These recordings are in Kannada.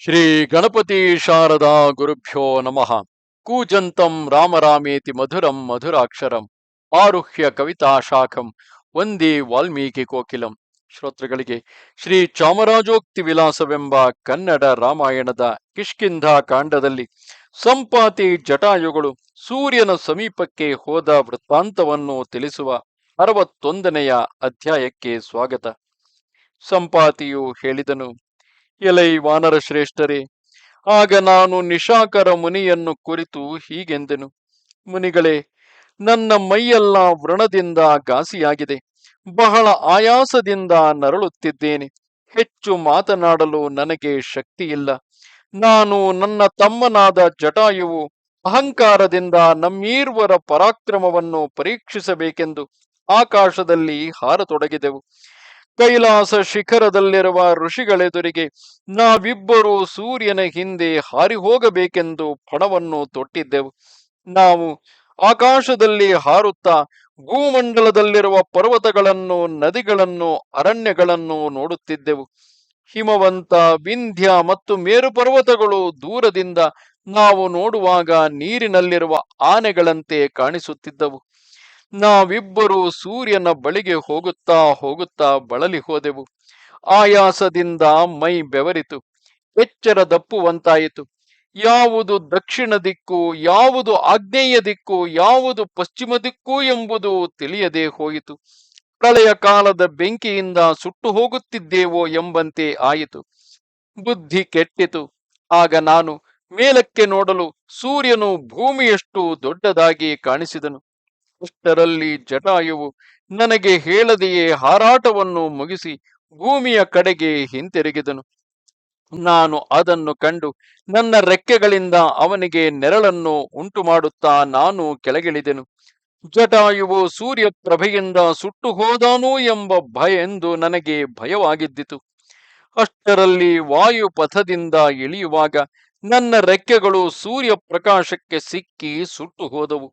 ಶ್ರೀ ಗಣಪತಿ ಶಾರದಾ ಗುರುಭ್ಯೋ ನಮಃ. ಕೂಜಂತಂ ರಾಮರಾಮೇತಿ ಮಧುರಂ ಮಧುರಾಕ್ಷರಂ. ಆರುಹ್ಯ ಕವಿತಾ ಶಾಖಂ. ವಂದೇ ವಾಲ್ಮೀಕಿ ಕೋಕಿಲಂ. ಶ್ರೋತೃಗಳಿಗೆ, ಶ್ರೀ ಚಾಮರಾಜೋಕ್ತಿ ವಿಲಾಸವೆಂಬ ಕನ್ನಡ ರಾಮಾಯಣದ ಕಿಷ್ಕಿಂಧ ಕಾಂಡದಲ್ಲಿ ಸಂಪಾತಿ ಜಟಾಯುಗಳು ಸೂರ್ಯನ ಸಮೀಪಕ್ಕೆ ಹೋದ ವೃತ್ತಾಂತವನ್ನು ತಿಳಿಸುವ ಅರವತ್ತೊಂದನೆಯ ಅಧ್ಯಾಯಕ್ಕೆ ಸ್ವಾಗತ. ಸಂಪಾತಿಯು ಹೇಳಿದನು ಎಲೈ ವಾನರ ಶ್ರೇಷ್ಠರೇ, ಆಗ ನಾನು ನಿಶಾಕರ ಮುನಿಯನ್ನು ಕುರಿತು ಹೀಗೆಂದೆನು. ಮುನಿಗಳೇ, ನನ್ನ ಮೈಯೆಲ್ಲ ವ್ರಣದಿಂದ ಘಾಸಿಯಾಗಿದೆ. ಬಹಳ ಆಯಾಸದಿಂದ ನರಳುತ್ತಿದ್ದೇನೆ. ಹೆಚ್ಚು ಮಾತನಾಡಲು ನನಗೆ ಶಕ್ತಿಯಿಲ್ಲ. ನಾನು ನನ್ನ ತಮ್ಮನಾದ ಜಟಾಯುವು ಅಹಂಕಾರದಿಂದ ನಮ್ಮೀರ್ವರ ಪರಾಕ್ರಮವನ್ನು ಪರೀಕ್ಷಿಸಬೇಕೆಂದು ಆಕಾಶದಲ್ಲಿ ಹಾರತೊಡಗಿದೆವು. ಕೈಲಾಸ ಶಿಖರದಲ್ಲಿರುವ ಋಷಿಗಳೆದುರಿಗೆ ನಾವಿಬ್ಬರು ಸೂರ್ಯನ ಹಿಂದೆ ಹಾರಿ ಹೋಗಬೇಕೆಂದು ಪಣವನ್ನು ತೊಟ್ಟಿದ್ದೆವು. ನಾವು ಆಕಾಶದಲ್ಲಿ ಹಾರುತ್ತಾ ಭೂಮಂಡಲದಲ್ಲಿರುವ ಪರ್ವತಗಳನ್ನು, ನದಿಗಳನ್ನು, ಅರಣ್ಯಗಳನ್ನು ನೋಡುತ್ತಿದ್ದೆವು. ಹಿಮವಂತ, ವಿಂಧ್ಯ ಮತ್ತು ಮೇರು ಪರ್ವತಗಳು ದೂರದಿಂದ ನಾವು ನೋಡುವಾಗ ನೀರಿನಲ್ಲಿರುವ ಆನೆಗಳಂತೆ ಕಾಣಿಸುತ್ತಿದ್ದವು. ನಾವಿಬ್ಬರು ಸೂರ್ಯನ ಬಳಿಗೆ ಹೋಗುತ್ತಾ ಹೋಗುತ್ತಾ ಬಳಲಿ ಹೋದೆವು. ಆಯಾಸದಿಂದ ಮೈ ಬೆವರಿತು. ಎಚ್ಚರ ದಪ್ಪುವಂತಾಯಿತು. ಯಾವುದು ದಕ್ಷಿಣ ದಿಕ್ಕು, ಯಾವುದು ಆಗ್ನೇಯ ದಿಕ್ಕು, ಯಾವುದು ಪಶ್ಚಿಮ ದಿಕ್ಕು ಎಂಬುದು ತಿಳಿಯದೆ ಹೋಯಿತು. ಪ್ರಳಯ ಕಾಲದ ಬೆಂಕಿಯಿಂದ ಸುಟ್ಟು ಹೋಗುತ್ತಿದ್ದೇವೋ ಎಂಬಂತೆ ಆಯಿತು. ಬುದ್ಧಿ ಕೆಟ್ಟಿತು. ಆಗ ನಾನು ಮೇಲಕ್ಕೆ ನೋಡಲು ಸೂರ್ಯನು ಭೂಮಿಯಷ್ಟು ದೊಡ್ಡದಾಗಿ ಕಾಣಿಸಿದನು. ಅಷ್ಟರಲ್ಲಿ ಜಟಾಯುವು ನನಗೆ ಹೇಳದೆಯೇ ಹಾರಾಟವನ್ನು ಮುಗಿಸಿ ಭೂಮಿಯ ಕಡೆಗೆ ಹಿಂತಿರುಗಿದನು. ನಾನು ಅದನ್ನು ಕಂಡು ನನ್ನ ರೆಕ್ಕೆಗಳಿಂದ ಅವನಿಗೆ ನೆರಳನ್ನು ಉಂಟು ಮಾಡುತ್ತಾ ನಾನು ಕೆಳಗಿಳಿದೆನು. ಜಟಾಯುವು ಸೂರ್ಯ ಪ್ರಭೆಯಿಂದ ಸುಟ್ಟು ಹೋದಾನು ಎಂಬ ಭಯ ಎಂದು ನನಗೆ ಭಯವಾಗಿದ್ದಿತು. ಅಷ್ಟರಲ್ಲಿ ವಾಯು ಪಥದಿಂದ ಇಳಿಯುವಾಗ ನನ್ನ ರೆಕ್ಕೆಗಳು ಸೂರ್ಯ ಪ್ರಕಾಶಕ್ಕೆ ಸಿಕ್ಕಿ ಸುಟ್ಟು ಹೋದವು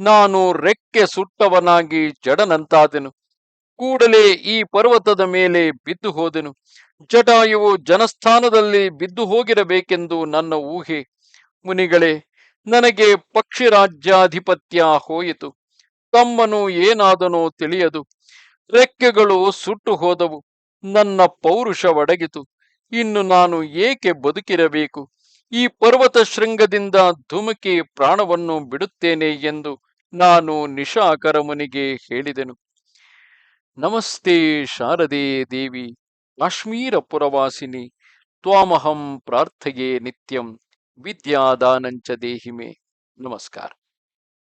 ನಾನು ರೆಕ್ಕೆ ಸುಟ್ಟವನಾಗಿ ಜಡನಂತಾದೆನು. ಕೂಡಲೇ ಈ ಪರ್ವತದ ಮೇಲೆ ಬಿದ್ದು ಹೋದೆನು. ಜಟಾಯುವು ಜನಸ್ಥಾನದಲ್ಲಿ ಬಿದ್ದು ಹೋಗಿರಬೇಕೆಂದು ನನ್ನ ಊಹೆ. ಮುನಿಗಳೇ, ನನಗೆ ಪಕ್ಷಿ ರಾಜ್ಯಾಧಿಪತ್ಯ ಹೋಯಿತು. ತಮ್ಮನು ಏನಾದನೋ ತಿಳಿಯದು. ರೆಕ್ಕೆಗಳು ಸುಟ್ಟು ಹೋದವು. ನನ್ನ ಪೌರುಷ ಒಡಗಿತು. ಇನ್ನು ನಾನು ಏಕೆ ಬದುಕಿರಬೇಕು? ಈ ಪರ್ವತ ಶೃಂಗದಿಂದ ಧುಮುಕಿ ಪ್ರಾಣವನ್ನು ಬಿಡುತ್ತೇನೆ ಎಂದು ನಾನು ನಿಶಾಕರ ಮುನಿಗೆ ಹೇಳಿದೆನು. ನಮಸ್ತೆ ಶಾರದೆ ದೇವಿ, ಕಾಶ್ಮೀರ ಪುರವಾಸಿನಿ, ತ್ವಾಮಹಂ ಪ್ರಾರ್ಥೆಯೇ ನಿತ್ಯಂ, ವಿದ್ಯಾದಾನಂಚ ದೇಹಿಮೆ. ನಮಸ್ಕಾರ.